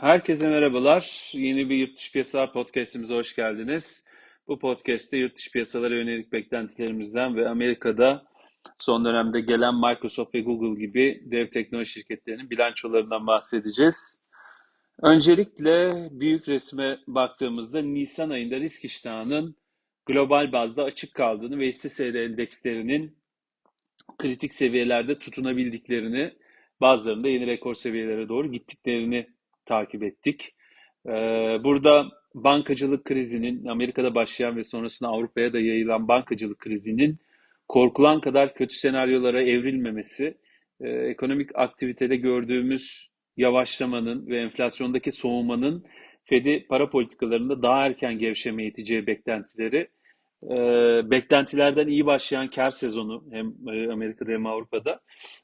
Herkese merhabalar. Yeni bir Yurt Dışı Piyasalar Podcast'imize hoş geldiniz. Bu podcast'te yurt dışı piyasalara yönelik beklentilerimizden ve Amerika'da son dönemde gelen Microsoft ve Google gibi dev teknoloji şirketlerinin bilançolarından bahsedeceğiz. Öncelikle büyük resme baktığımızda Nisan ayında risk iştahının global bazda açık kaldığını ve hisse senedi endekslerinin kritik seviyelerde tutunabildiklerini, bazılarında yeni rekor seviyelere doğru gittiklerini takip ettik. Ee, burada bankacılık krizinin, Amerika'da başlayan ve sonrasında Avrupa'ya da yayılan bankacılık krizinin korkulan kadar kötü senaryolara evrilmemesi, e, ekonomik aktivitede gördüğümüz yavaşlamanın ve enflasyondaki soğumanın Fed'i para politikalarında daha erken gevşemeye iteceği beklentileri, e, beklentilerden iyi başlayan kar sezonu hem e, Amerika'da hem Avrupa'da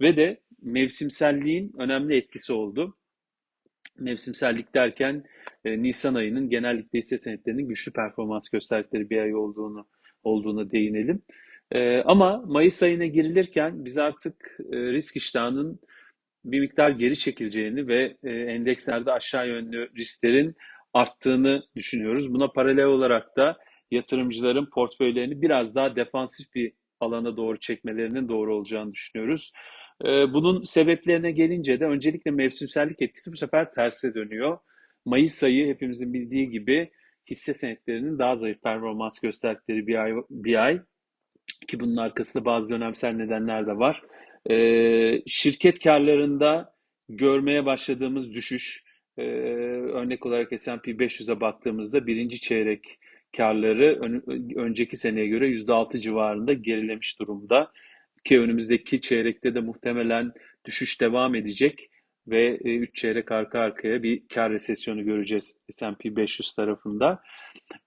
ve de mevsimselliğin önemli etkisi oldu. Mevsimsellik derken e, Nisan ayının genellikle hisse senetlerinin güçlü performans gösterdikleri bir ay olduğunu olduğuna değinelim. E, ama Mayıs ayına girilirken biz artık e, risk iştahının bir miktar geri çekileceğini ve e, endekslerde aşağı yönlü risklerin arttığını düşünüyoruz. Buna paralel olarak da yatırımcıların portföylerini biraz daha defansif bir alana doğru çekmelerinin doğru olacağını düşünüyoruz. Ee, bunun sebeplerine gelince de öncelikle mevsimsellik etkisi bu sefer terse dönüyor. Mayıs ayı hepimizin bildiği gibi hisse senetlerinin daha zayıf performans gösterdikleri bir ay, bir ay ki bunun arkasında bazı dönemsel nedenler de var. Ee, şirket karlarında görmeye başladığımız düşüş, e, örnek olarak S&P 500'e baktığımızda birinci çeyrek karları ön, önceki seneye göre %6 civarında gerilemiş durumda ki önümüzdeki çeyrekte de muhtemelen düşüş devam edecek ve 3 e, çeyrek arka arkaya bir kar resesyonu göreceğiz S&P 500 tarafında.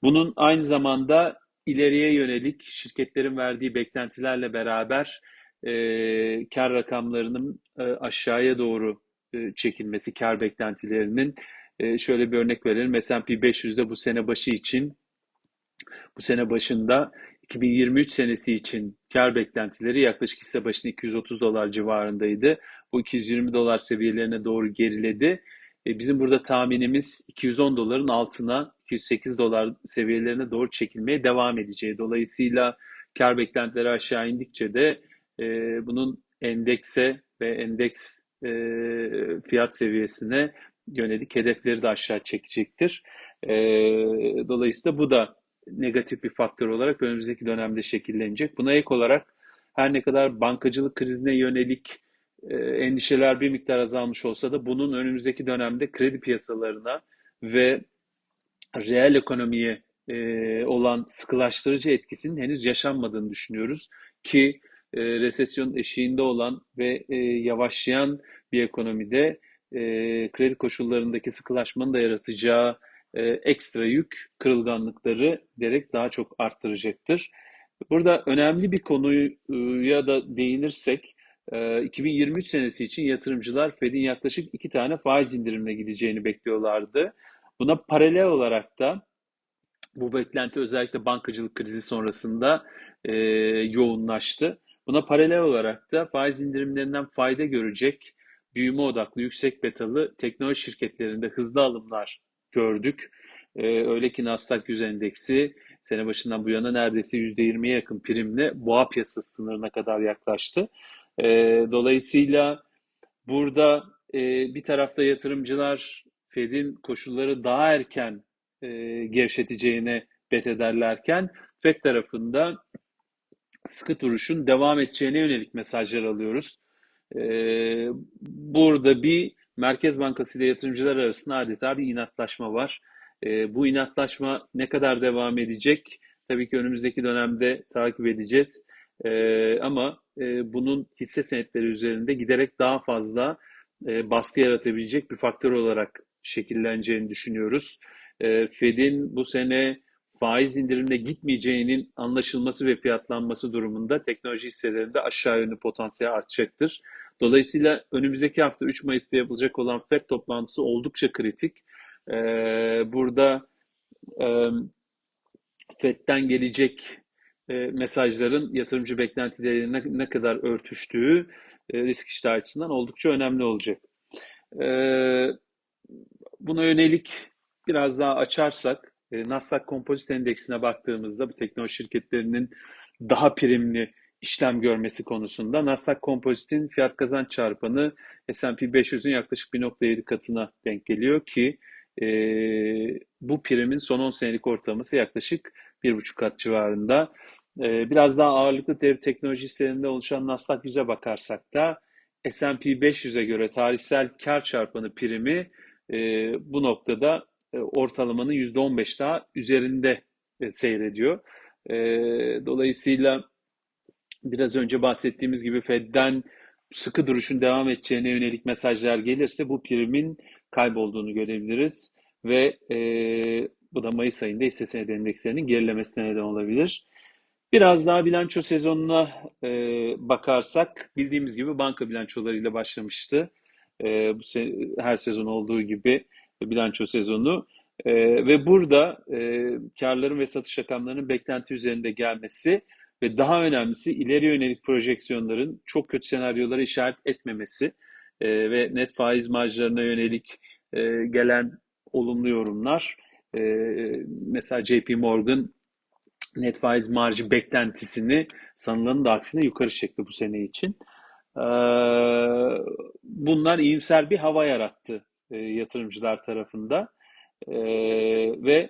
Bunun aynı zamanda ileriye yönelik şirketlerin verdiği beklentilerle beraber e, kar rakamlarının e, aşağıya doğru e, çekilmesi, kar beklentilerinin e, şöyle bir örnek verelim. S&P 500'de bu sene başı için bu sene başında 2023 senesi için kar beklentileri yaklaşık hisse başına 230 dolar civarındaydı. Bu 220 dolar seviyelerine doğru geriledi. E, bizim burada tahminimiz 210 doların altına 208 dolar seviyelerine doğru çekilmeye devam edeceği. Dolayısıyla kar beklentileri aşağı indikçe de e, bunun endekse ve endeks e, fiyat seviyesine yönelik hedefleri de aşağı çekecektir. E, dolayısıyla bu da negatif bir faktör olarak önümüzdeki dönemde şekillenecek. Buna ek olarak her ne kadar bankacılık krizine yönelik e, endişeler bir miktar azalmış olsa da bunun önümüzdeki dönemde kredi piyasalarına ve reel ekonomiye e, olan sıkılaştırıcı etkisinin henüz yaşanmadığını düşünüyoruz ki e, resesyon eşiğinde olan ve yavaşlayan bir ekonomide kredi koşullarındaki sıkılaşmanın da yaratacağı e, ekstra yük kırılganlıkları direkt daha çok arttıracaktır. Burada önemli bir konuya da değinirsek 2023 e, senesi için yatırımcılar Fed'in yaklaşık iki tane faiz indirimine gideceğini bekliyorlardı. Buna paralel olarak da bu beklenti özellikle bankacılık krizi sonrasında e, yoğunlaştı. Buna paralel olarak da faiz indirimlerinden fayda görecek büyüme odaklı yüksek betalı teknoloji şirketlerinde hızlı alımlar gördük. E, öyle ki Nasdaq 100 endeksi sene başından bu yana neredeyse %20'ye yakın primle boğa piyasası sınırına kadar yaklaştı. E, dolayısıyla burada e, bir tarafta yatırımcılar Fed'in koşulları daha erken e, gevşeteceğine bet ederlerken Fed tarafında sıkı duruşun devam edeceğine yönelik mesajlar alıyoruz. E, burada bir Merkez Bankası ile yatırımcılar arasında adeta bir inatlaşma var. E, bu inatlaşma ne kadar devam edecek? Tabii ki önümüzdeki dönemde takip edeceğiz. E, ama e, bunun hisse senetleri üzerinde giderek daha fazla e, baskı yaratabilecek bir faktör olarak şekilleneceğini düşünüyoruz. E, Fed'in bu sene faiz indirimine gitmeyeceğinin anlaşılması ve fiyatlanması durumunda teknoloji hisselerinde aşağı yönlü potansiyel artacaktır. Dolayısıyla önümüzdeki hafta 3 Mayıs'ta yapılacak olan FED toplantısı oldukça kritik. Ee, burada e, FED'den gelecek e, mesajların yatırımcı beklentilerine ne, ne kadar örtüştüğü e, risk iştahı açısından oldukça önemli olacak. E, buna yönelik biraz daha açarsak e, Nasdaq Composite Endeksine baktığımızda bu teknoloji şirketlerinin daha primli işlem görmesi konusunda Nasdaq Composite'in fiyat kazanç çarpanı S&P 500'ün yaklaşık 1.7 katına denk geliyor ki e, bu primin son 10 senelik ortalaması yaklaşık 1.5 kat civarında. E, biraz daha ağırlıklı dev teknoloji hisselerinde oluşan Nasdaq 100'e bakarsak da S&P 500'e göre tarihsel kar çarpanı primi e, bu noktada ortalamanın %15 daha üzerinde e, seyrediyor. E, dolayısıyla biraz önce bahsettiğimiz gibi Fed'den sıkı duruşun devam edeceğine yönelik mesajlar gelirse bu primin kaybolduğunu görebiliriz ve e, bu da Mayıs ayında hisse senedi endekslerinin gerilemesine neden olabilir. Biraz daha bilanço sezonuna e, bakarsak bildiğimiz gibi banka bilançolarıyla başlamıştı. E, bu se her sezon olduğu gibi bilanço sezonu. E, ve burada e, karların ve satış rakamlarının beklenti üzerinde gelmesi ve daha önemlisi ileri yönelik projeksiyonların çok kötü senaryolara işaret etmemesi e, ve net faiz marjlarına yönelik e, gelen olumlu yorumlar. E, mesela JP Morgan net faiz marjı beklentisini sanılanın da aksine yukarı çekti bu sene için. E, bunlar iyimser bir hava yarattı e, yatırımcılar tarafında e, ve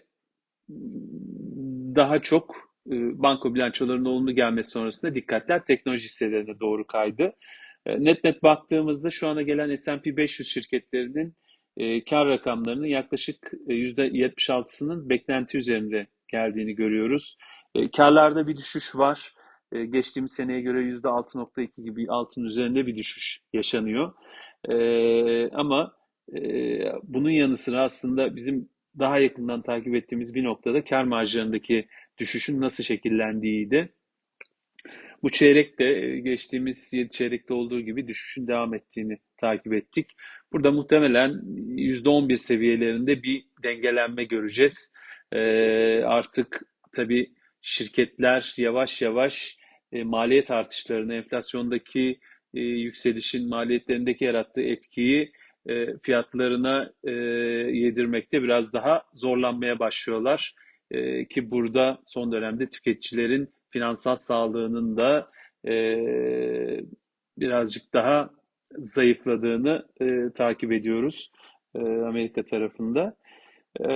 daha çok e, banko bilançolarının olumlu gelmesi sonrasında dikkatler teknoloji hisselerine doğru kaydı. E, net net baktığımızda şu ana gelen S&P 500 şirketlerinin e, kar rakamlarının yaklaşık %76'sının beklenti üzerinde geldiğini görüyoruz. Karlarda bir düşüş var. Geçtiğimiz seneye göre %6.2 gibi altın üzerinde bir düşüş yaşanıyor. Ama bunun yanı sıra aslında bizim daha yakından takip ettiğimiz bir noktada kar marjlarındaki düşüşün nasıl şekillendiğiydi. Bu çeyrek de geçtiğimiz 7 çeyrekte olduğu gibi düşüşün devam ettiğini takip ettik. Burada muhtemelen %11 seviyelerinde bir dengelenme göreceğiz. Ee, artık tabii şirketler yavaş yavaş e, maliyet artışlarını, enflasyondaki e, yükselişin maliyetlerindeki yarattığı etkiyi e, fiyatlarına e, yedirmekte biraz daha zorlanmaya başlıyorlar. E, ki burada son dönemde tüketicilerin finansal sağlığının da birazcık daha zayıfladığını takip ediyoruz Amerika tarafında. E,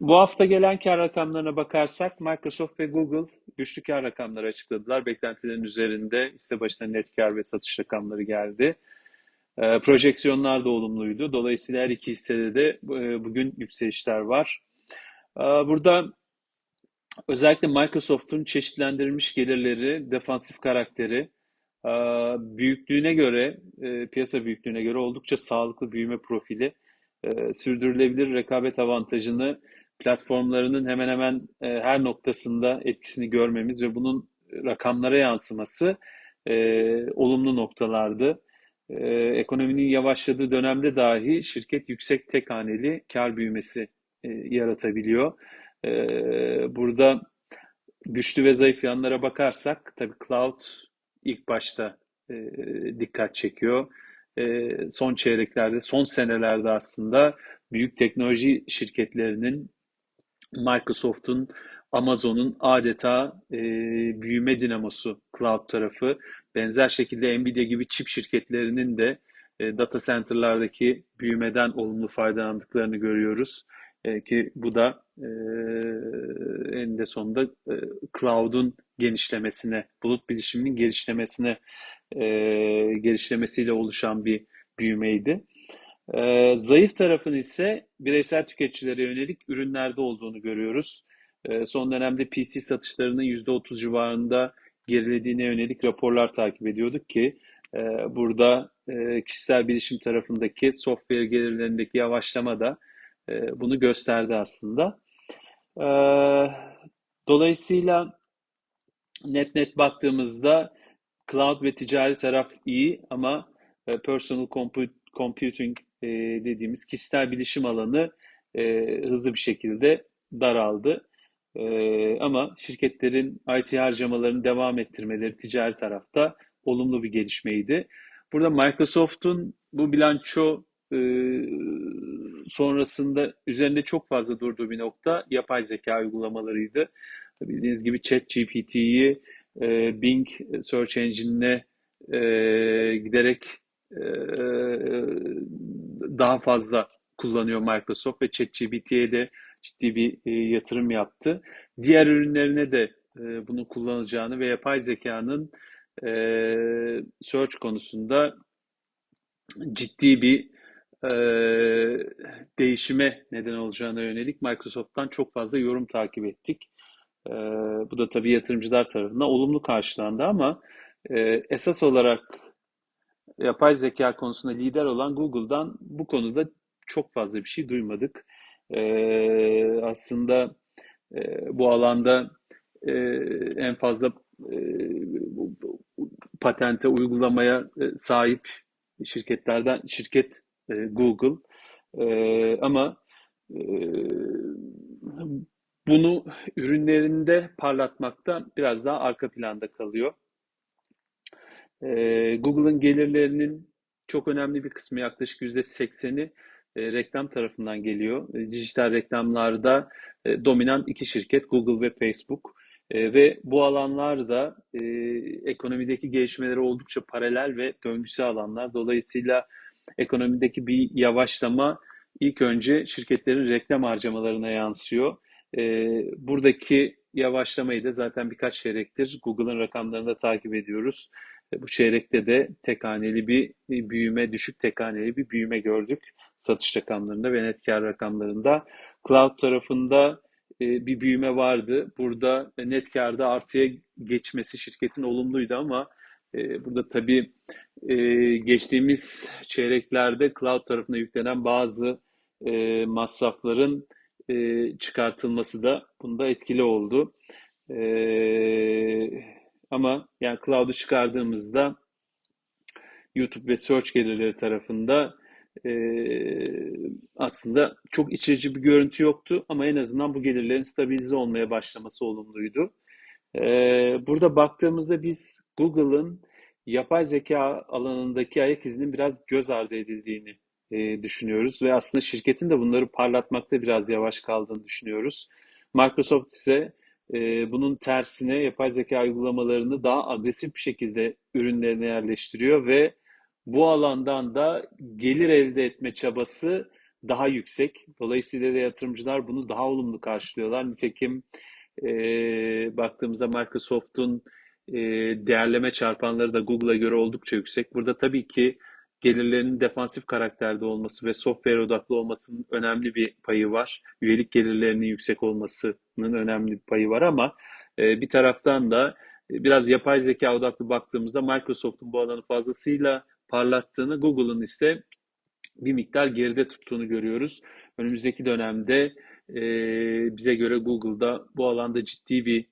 bu hafta gelen kar rakamlarına bakarsak Microsoft ve Google güçlü kar rakamları açıkladılar. Beklentilerin üzerinde hisse başına net kar ve satış rakamları geldi. E, projeksiyonlar da olumluydu. Dolayısıyla her iki hissede de e, bugün yükselişler var. E, burada özellikle Microsoft'un çeşitlendirilmiş gelirleri, defansif karakteri, e, büyüklüğüne göre, e, piyasa büyüklüğüne göre oldukça sağlıklı büyüme profili, e, sürdürülebilir rekabet avantajını platformlarının hemen hemen her noktasında etkisini görmemiz ve bunun rakamlara yansıması olumlu noktalardı. Ekonominin yavaşladığı dönemde dahi şirket yüksek tek haneli kar büyümesi yaratabiliyor. Burada güçlü ve zayıf yanlara bakarsak tabii cloud ilk başta e, dikkat çekiyor. E, son çeyreklerde, son senelerde aslında büyük teknoloji şirketlerinin Microsoft'un, Amazon'un adeta e, büyüme dinamosu cloud tarafı. Benzer şekilde Nvidia gibi çip şirketlerinin de e, data center'lardaki büyümeden olumlu faydalandıklarını görüyoruz. E, ki bu da e, eninde sonunda e, cloud'un genişlemesine, bulut bilişiminin gelişlemesine e, gelişlemesiyle oluşan bir büyümeydi. Zayıf tarafın ise bireysel tüketicilere yönelik ürünlerde olduğunu görüyoruz. Son dönemde PC satışlarının %30 civarında gerilediğine yönelik raporlar takip ediyorduk ki e, burada e, kişisel bilişim tarafındaki software gelirlerindeki yavaşlama da e, bunu gösterdi aslında. E, dolayısıyla net net baktığımızda cloud ve ticari taraf iyi ama e, personal computing dediğimiz kişisel bilişim alanı hızlı bir şekilde daraldı. Ama şirketlerin IT harcamalarını devam ettirmeleri ticari tarafta olumlu bir gelişmeydi. Burada Microsoft'un bu bilanço sonrasında üzerinde çok fazla durduğu bir nokta yapay zeka uygulamalarıydı. Bildiğiniz gibi ChatGPT'yi e, Bing Search Engine'ine e, giderek e, daha fazla kullanıyor Microsoft ve ChatGPT'ye de ciddi bir e, yatırım yaptı. Diğer ürünlerine de e, bunu kullanacağını ve yapay zekanın e, search konusunda ciddi bir e, değişime neden olacağına yönelik Microsoft'tan çok fazla yorum takip ettik. E, bu da tabii yatırımcılar tarafından olumlu karşılandı ama e, esas olarak yapay zeka konusunda lider olan Google'dan bu konuda çok fazla bir şey duymadık. E, aslında e, bu alanda e, en fazla e, patente uygulamaya e, sahip şirketlerden şirket e, Google e, ama e, bunu ürünlerinde parlatmakta biraz daha arka planda kalıyor. E, Google'ın gelirlerinin çok önemli bir kısmı yaklaşık yüzde sekseni e, reklam tarafından geliyor. E, dijital reklamlarda e, dominant iki şirket Google ve Facebook. E, ve bu alanlar da e, ekonomideki gelişmeleri oldukça paralel ve döngüsel alanlar. Dolayısıyla ekonomideki bir yavaşlama ilk önce şirketlerin reklam harcamalarına yansıyor. E, buradaki yavaşlamayı da zaten birkaç çeyrektir Google'ın rakamlarında takip ediyoruz. E, bu çeyrekte de tek haneli bir büyüme, düşük tek haneli bir büyüme gördük satış rakamlarında ve net kar rakamlarında. Cloud tarafında e, bir büyüme vardı. Burada net karda artıya geçmesi şirketin olumluydu ama e, burada tabii e, geçtiğimiz çeyreklerde cloud tarafına yüklenen bazı masrafların çıkartılması da bunda etkili oldu. Ama yani cloud'u çıkardığımızda YouTube ve search gelirleri tarafında e, aslında çok içerici bir görüntü yoktu ama en azından bu gelirlerin stabilize olmaya başlaması olumluydu. E, burada baktığımızda biz Google'ın yapay zeka alanındaki ayak izinin biraz göz ardı edildiğini e, düşünüyoruz ve aslında şirketin de bunları parlatmakta biraz yavaş kaldığını düşünüyoruz. Microsoft ise e, bunun tersine yapay zeka uygulamalarını daha agresif bir şekilde ürünlerine yerleştiriyor ve bu alandan da gelir elde etme çabası daha yüksek. Dolayısıyla da yatırımcılar bunu daha olumlu karşılıyorlar. Nitekim e, baktığımızda Microsoft'un e, değerleme çarpanları da Google'a göre oldukça yüksek. Burada tabii ki gelirlerinin defansif karakterde olması ve software odaklı olmasının önemli bir payı var. Üyelik gelirlerinin yüksek olmasının önemli bir payı var ama e, bir taraftan da biraz yapay zeka odaklı baktığımızda Microsoft'un bu alanı fazlasıyla parlattığını, Google'ın ise bir miktar geride tuttuğunu görüyoruz. Önümüzdeki dönemde e, bize göre Google'da bu alanda ciddi bir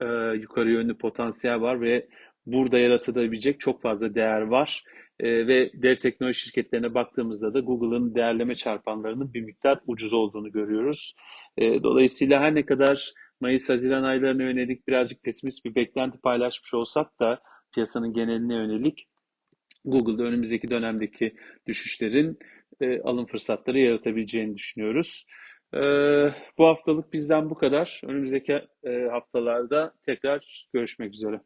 e, yukarı yönlü potansiyel var ve burada yaratılabilecek çok fazla değer var. E, ve dev teknoloji şirketlerine baktığımızda da Google'ın değerleme çarpanlarının bir miktar ucuz olduğunu görüyoruz. E, dolayısıyla her ne kadar Mayıs-Haziran aylarına yönelik birazcık pesimist bir beklenti paylaşmış olsak da piyasanın geneline yönelik Google'da önümüzdeki dönemdeki düşüşlerin e, alım fırsatları yaratabileceğini düşünüyoruz. E, bu haftalık bizden bu kadar. Önümüzdeki e, haftalarda tekrar görüşmek üzere.